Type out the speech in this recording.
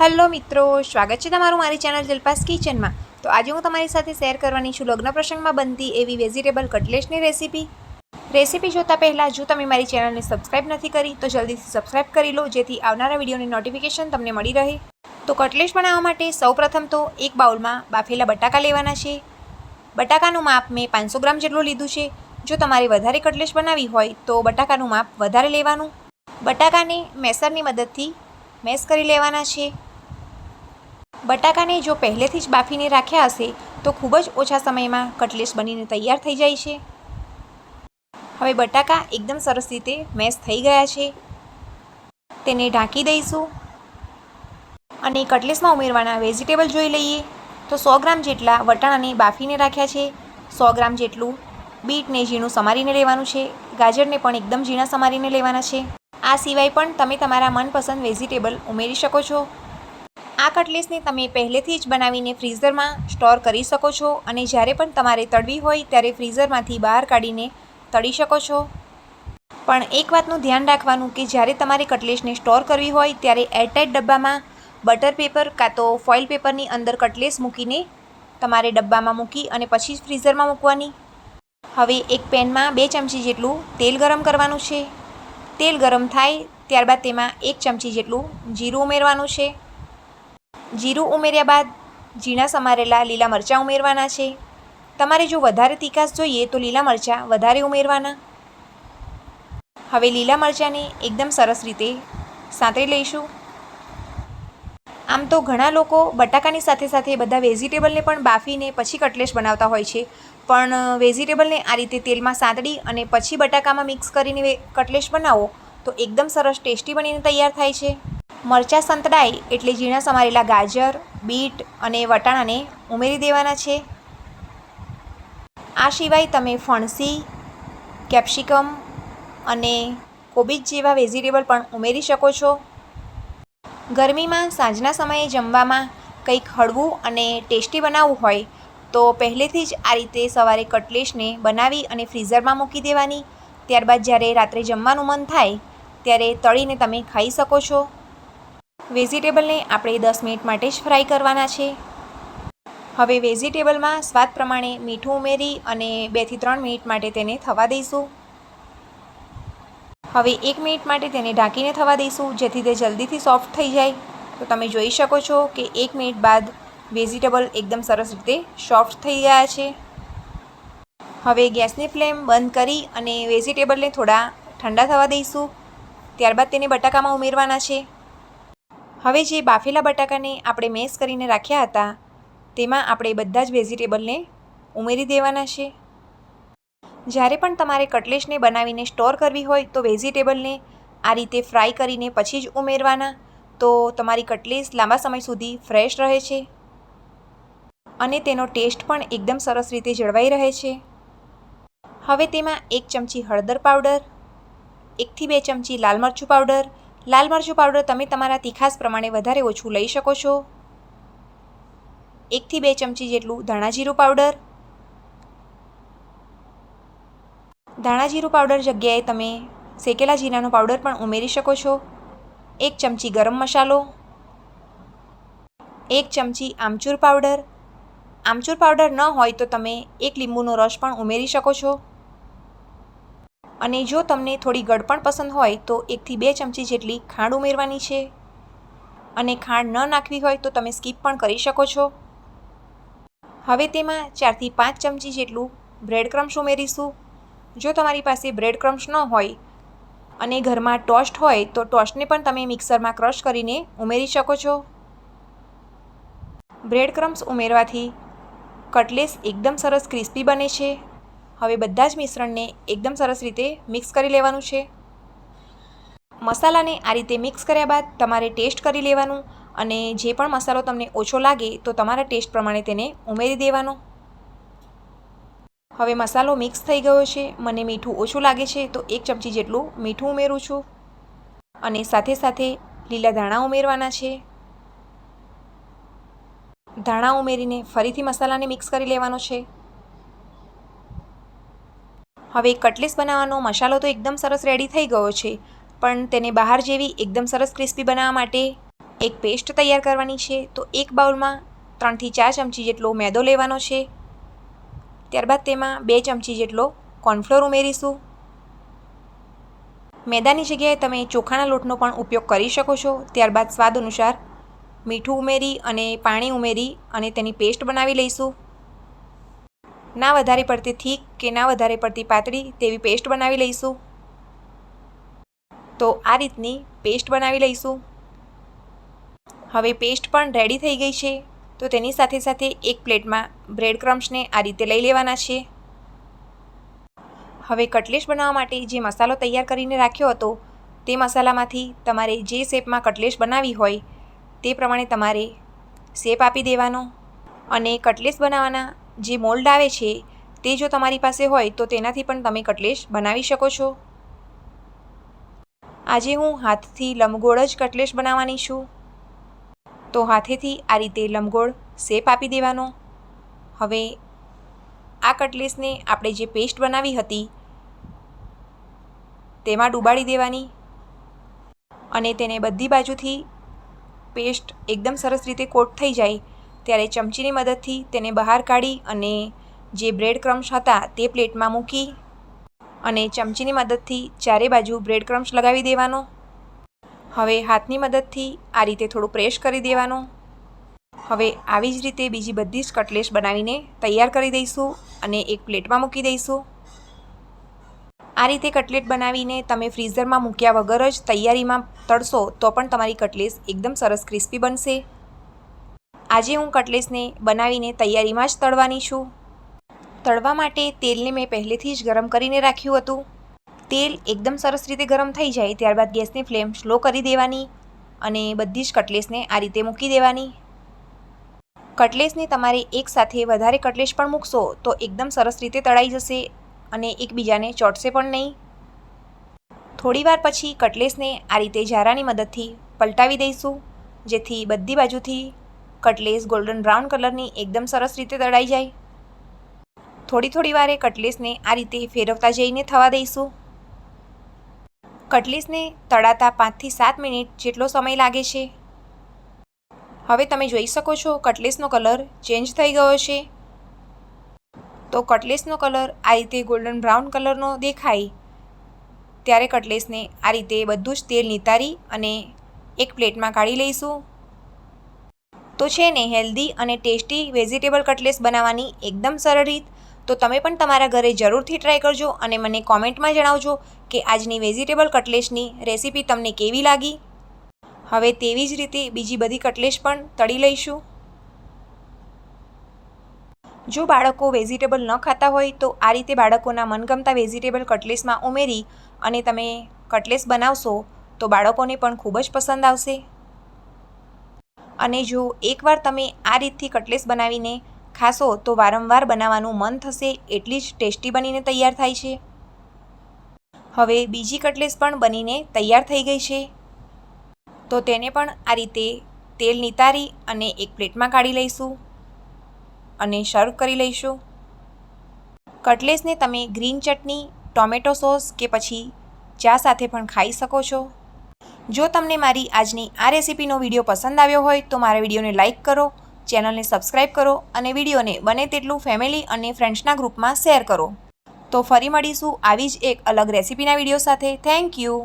Hello મિત્રો, સ્વાગત છે તમારું મારી ચેનલ જલપાસ કિચનમાં. તો આજે હું તમારી સાથે શેર કરવાની છું લગ્ન પ્રસંગમાં બનતી એવી વેજીટેબલ કટલેટ્સની રેસીપી. રેસીપી જોતાં પહેલાં, જો તમે મારી ચેનલને સબસ્ક્રાઇબ નથી કરી, તો જલ્દીથી સબસ્ક્રાઇબ કરી લો, જેથી આવનારા વિડીયોની નોટિફિકેશન તમને મળી રહે. તો કટલેટ્સ બનાવવા માટે સૌપ્રથમ તો એક બાઉલમાં બાફેલા બટાકા લેવાના છે. બટાકાનું માપ મેં પાંચસો ગ્રામ જેટલું લીધું છે. જો તમારે વધારે કટલેટ્સ બનાવવી હોય, તો બટાકાનું માપ વધારે લેવાનું. બટાકાને મેસરની મદદથી મેસ કરી લેવાના છે. બટાકાને જો પહેલેથી જ બાફીને રાખ્યા હશે, તો ખૂબ જ ઓછા સમયમાં કટલેસ બનીને તૈયાર થઈ જાય છે. હવે બટાકા એકદમ સરસ રીતે મેશ થઈ ગયા છે. તેને ઢાંકી દઈશું. અને કટલેસમાં ઉમેરવાના વેજીટેબલ જોઈ લઈએ. તો સો ગ્રામ જેટલા વટાણાને બાફીને રાખ્યા છે. સો ગ્રામ જેટલું બીટને ઝીણું સમારીને લેવાનું છે. ગાજરને પણ એકદમ ઝીણા સમારીને લેવાના છે. આ સિવાય પણ તમે તમારા મનપસંદ વેજીટેબલ ઉમેરી શકો છો. આ કટલેસને તમે પહેલેથી જ બનાવીને ફ્રીઝરમાં સ્ટોર કરી શકો છો અને જ્યારે પણ તમારે તળવી હોય ત્યારે ફ્રીઝરમાંથી બહાર કાઢીને તળી શકો છો. પણ એક વાતનું ધ્યાન રાખવાનું કે જ્યારે તમારે કટલેસને સ્ટોર કરવી હોય ત્યારે એરટાઇટ ડબ્બામાં બટર પેપર કાં તો ફોઇલ પેપરની અંદર કટલેસ મૂકીને તમારે ડબ્બામાં મૂકી અને પછી જ ફ્રીઝરમાં મૂકવાની. હવે એક પેનમાં બે ચમચી જેટલું તેલ ગરમ કરવાનું છે. તેલ ગરમ થાય ત્યારબાદ તેમાં એક ચમચી જેટલું જીરું ઉમેરવાનું છે. જીરું ઉમેર્યા બાદ ઝીણા સમારેલા લીલા મરચાં ઉમેરવાના છે. તમારે જો વધારે તીખાશ જોઈએ તો લીલા મરચાં વધારે ઉમેરવાના. હવે લીલા મરચાંને એકદમ સરસ રીતે સાંતળી લઈશું. આમ તો ઘણા લોકો બટાકાની સાથે સાથે બધા વેજીટેબલને પણ બાફીને પછી કટલેશ બનાવતા હોય છે. પણ વેજીટેબલને આ રીતે તેલમાં સાંતળી અને પછી બટાકામાં મિક્સ કરીને કટલેશ બનાવો તો એકદમ સરસ ટેસ્ટી બનીને તૈયાર થાય છે. મરચાં સંતળાય એટલે ઝીણા સમારેલા ગાજર, બીટ અને વટાણાને ઉમેરી દેવાના છે. આ સિવાય તમે ફણસી, કેપ્સિકમ અને કોબીજ જેવા વેજીટેબલ પણ ઉમેરી શકો છો. ગરમીમાં સાંજના સમયે જમવામાં કંઈક હળવું અને ટેસ્ટી બનાવવું હોય તો પહેલેથી જ આ રીતે સવારે કટલેશને બનાવી અને ફ્રીઝરમાં મૂકી દેવાની. ત્યારબાદ જ્યારે રાત્રે જમવાનું મન થાય, ત્યારે તળીને તમે ખાઈ શકો છો. વેજીટેબલને આપણે દસ મિનિટ માટે જ ફ્રાય કરવાના છે. હવે વેજીટેબલમાં સ્વાદ પ્રમાણે મીઠું ઉમેરી અને બેથી ત્રણ મિનિટ માટે તેને થવા દઈશું. હવે એક મિનિટ માટે તેને ઢાંકીને થવા દઈશું, જેથી તે જલ્દીથી સોફ્ટ થઈ જાય. તો તમે જોઈ શકો છો કે એક મિનિટ બાદ વેજીટેબલ એકદમ સરસ રીતે સોફ્ટ થઈ ગયા છે. હવે ગેસની ફ્લેમ બંધ કરી અને વેજીટેબલને થોડા ઠંડા થવા દઈશું. ત્યારબાદ તેને બટાકામાં ઉમેરવાના છે. હવે જે બાફેલા બટાકાને આપણે મેશ કરીને રાખ્યા હતા, તેમાં આપણે બધા જ વેજીટેબલને ઉમેરી દેવાના છે. જ્યારે પણ તમારે કટલેશને બનાવીને સ્ટોર કરવી હોય, તો વેજીટેબલને આ રીતે ફ્રાય કરીને પછી જ ઉમેરવાના, તો તમારી કટલેશ લાંબા સમય સુધી ફ્રેશ રહે છે. અને તેનો ટેસ્ટ પણ એકદમ સરસ રીતે જળવાઈ રહે છે. હવે તેમાં એક ચમચી હળદર પાવડર, એકથી બે ચમચી લાલ મરચું પાવડર લાલ મરચું પાવડર તમે તમારા તીખાસ પ્રમાણે વધારે ઓછું લઈ શકો છો. એકથી બે ચમચી જેટલું ધાણાજીરું પાવડર. ધાણાજીરું પાવડર જગ્યાએ તમે શેકેલા જીરાનો પાવડર પણ ઉમેરી શકો છો. એક ચમચી ગરમ મસાલો. એક ચમચી આમચૂર પાવડર. આમચૂર પાવડર ન હોય તો તમે એક લીંબુનો રસ પણ ઉમેરી શકો છો. અને જો તમને થોડી ગળપણ પસંદ હોય તો એકથી બે ચમચી જેટલી ખાંડ ઉમેરવાની છે. અને ખાંડ ન નાખવી હોય તો તમે સ્કીપ પણ કરી શકો છો. હવે તેમાં ચારથી પાંચ ચમચી જેટલું બ્રેડ ક્રમ્સ ઉમેરીશું. જો તમારી પાસે બ્રેડ ક્રમ્સ ન હોય અને ઘરમાં ટોસ્ટ હોય તો ટોસ્ટને પણ તમે મિક્સરમાં ક્રશ કરીને ઉમેરી શકો છો. બ્રેડ ક્રમ્સ ઉમેરવાથી કટલેસ એકદમ સરસ ક્રિસ્પી બને છે. હવે બધા જ મિશ્રણને એકદમ સરસ રીતે મિક્સ કરી લેવાનું છે. મસાલાને આ રીતે મિક્સ કર્યા બાદ તમારે ટેસ્ટ કરી લેવાનું અને જે પણ મસાલો તમને ઓછો લાગે તો તમારા ટેસ્ટ પ્રમાણે તેને ઉમેરી દેવાનો. હવે મસાલો મિક્સ થઈ ગયો છે. મને મીઠું ઓછું લાગે છે તો એક ચમચી જેટલું મીઠું ઉમેરું છું. અને સાથે સાથે લીલા ધાણા ઉમેરવાના છે. ધાણા ઉમેરીને ફરીથી મસાલાને મિક્સ કરી લેવાનો છે. હવે કટલેસ બનાવવાનો મસાલો તો એકદમ સરસ રેડી થઈ ગયો છે, પણ તેને બહાર જેવી એકદમ સરસ ક્રિસ્પી બનાવવા માટે એક પેસ્ટ તૈયાર કરવાની છે. તો એક બાઉલમાં ત્રણથી ચાર ચમચી જેટલો મેદો લેવાનો છે. ત્યારબાદ તેમાં બે ચમચી જેટલો કોર્નફ્લોર ઉમેરીશું. મેદાની જગ્યાએ તમે ચોખાના લોટનો પણ ઉપયોગ કરી શકો છો. ત્યારબાદ સ્વાદ અનુસાર મીઠું ઉમેરી અને પાણી ઉમેરી અને તેની પેસ્ટ બનાવી લઈશું. ના વધારે પડતી થીક કે ના વધારે પડતી પાતળી તેવી પેસ્ટ બનાવી લઈશું. તો આ રીતની પેસ્ટ બનાવી લઈશું. હવે પેસ્ટ પણ રેડી થઈ ગઈ છે. તો તેની સાથે સાથે એક પ્લેટમાં બ્રેડ ક્રમ્સને આ રીતે લઈ લેવાના છે. હવે કટલેશ બનાવવા માટે જે મસાલો તૈયાર કરીને રાખ્યો હતો, તે મસાલામાંથી તમારે જે શેપમાં કટલેશ બનાવવી હોય, તે પ્રમાણે તમારે શેપ આપી દેવાનો. અને કટલેસ બનાવવાના જે મોલ્ડ આવે છે, તે જો તમારી પાસે હોય તો તેનાથી પણ તમે કટલેશ બનાવી શકો છો. આજે હું હાથથી લંબગોળ જ કટલેશ બનાવવાની છું. તો હાથેથી આ રીતે લંબગોળ શેપ આપી દેવાનો. હવે આ કટલેસને આપણે જે પેસ્ટ બનાવી હતી, તેમાં ડૂબાડી દેવાની અને તેને બધી બાજુથી પેસ્ટ એકદમ સરસ રીતે કોટ થઈ જાય ત્યારે ચમચીની મદદથી તેને બહાર કાઢી અને જે બ્રેડ ક્રમ્સ હતા તે પ્લેટમાં મૂકી અને ચમચીની મદદથી ચારે બાજુ બ્રેડ ક્રમ્સ લગાવી દેવાનો. હવે હાથની મદદથી આ રીતે થોડું પ્રેસ કરી દેવાનું. હવે આવી જ રીતે બીજી બધી જ કટલેસ બનાવીને તૈયાર કરી દઈશું અને એક પ્લેટમાં મૂકી દઈશું. આ રીતે કટલેટ બનાવીને તમે ફ્રીઝરમાં મૂક્યા વગર જ તૈયારીમાં તળશો તો પણ તમારી કટલેસ એકદમ સરસ ક્રિસ્પી બનશે. આજે હું કટલેસને બનાવીને તૈયારીમાં જ તળવાની છું. તળવા માટે તેલને મેં પહેલેથી જ ગરમ કરીને રાખ્યું હતું. તેલ એકદમ સરસ રીતે ગરમ થઈ જાય ત્યારબાદ ગેસની ફ્લેમ સ્લો કરી દેવાની અને બધી જ કટલેસને આ રીતે મૂકી દેવાની. કટલેસને તમારે એકસાથે વધારે કટલેસ પણ મૂકશો તો એકદમ સરસ રીતે તળાઈ જશે અને એકબીજાને ચોટશે પણ નહીં. થોડીવાર પછી કટલેસને આ રીતે ઝારાની મદદથી પલટાવી દઈશું, જેથી બધી બાજુથી કટલેસ ગોલ્ડન બ્રાઉન કલરની એકદમ સરસ રીતે તળાઈ જાય. થોડી થોડી વારે કટલેસને આ રીતે ફેરવતા જઈને થવા દઈશું. કટલેસને તળાતા પાંચથી સાત મિનિટ જેટલો સમય લાગે છે. હવે તમે જોઈ શકો છો કટલેસનો કલર ચેન્જ થઈ ગયો છે. તો કટલેસનો કલર આ રીતે ગોલ્ડન બ્રાઉન કલરનો દેખાય. ત્યારે કટલેસને આ રીતે બધું જ તેલ નિતારી અને એક પ્લેટમાં કાઢી લઈશું. તો છે ને હેલ્ધી અને ટેસ્ટી વેજીટેબલ કટલેસ બનાવવાની એકદમ સરળ રીત. તો તમે પણ તમારા ઘરે જરૂરથી ટ્રાય કરજો અને મને કોમેન્ટમાં જણાવજો કે આજની વેજીટેબલ કટલેસની રેસીપી તમને કેવી લાગી. હવે તેવી જ રીતે બીજી બધી કટલેસ પણ તળી લઈશું. જો બાળકો વેજીટેબલ ન ખાતા હોય તો આ રીતે બાળકોના મનગમતા વેજીટેબલ કટલેસમાં ઉમેરી અને તમે કટલેસ બનાવશો તો બાળકોને પણ ખૂબ જ પસંદ આવશે. અને જો એકવાર તમે આ રીતથી કટલેસ બનાવીને ખાશો, તો વારંવાર બનાવવાનું મન થશે એટલી જ ટેસ્ટી બનીને તૈયાર થાય છે. હવે બીજી કટલેસ પણ બનીને તૈયાર થઈ ગઈ છે. તો તેને પણ આ રીતે તેલ નિતારી અને એક પ્લેટમાં કાઢી લઈશું અને સર્વ કરી લઈશું. કટલેસને તમે ગ્રીન ચટણી, ટોમેટો સોસ કે પછી ચા સાથે પણ ખાઈ શકો છો. જો તમને મારી આજની આ રેસીપીનો વીડિયો પસંદ આવ્યો હોય તો મારા વિડીયોને લાઇક કરો, ચેનલને સબસ્ક્રાઈબ કરો અને વિડીયોને બને તેટલું ફેમિલી અને ફ્રેન્ડ્સના ગ્રુપમાં શેર કરો. તો ફરી મળીશું આવી જ એક અલગ રેસીપીના વીડિયો સાથે. Thank you.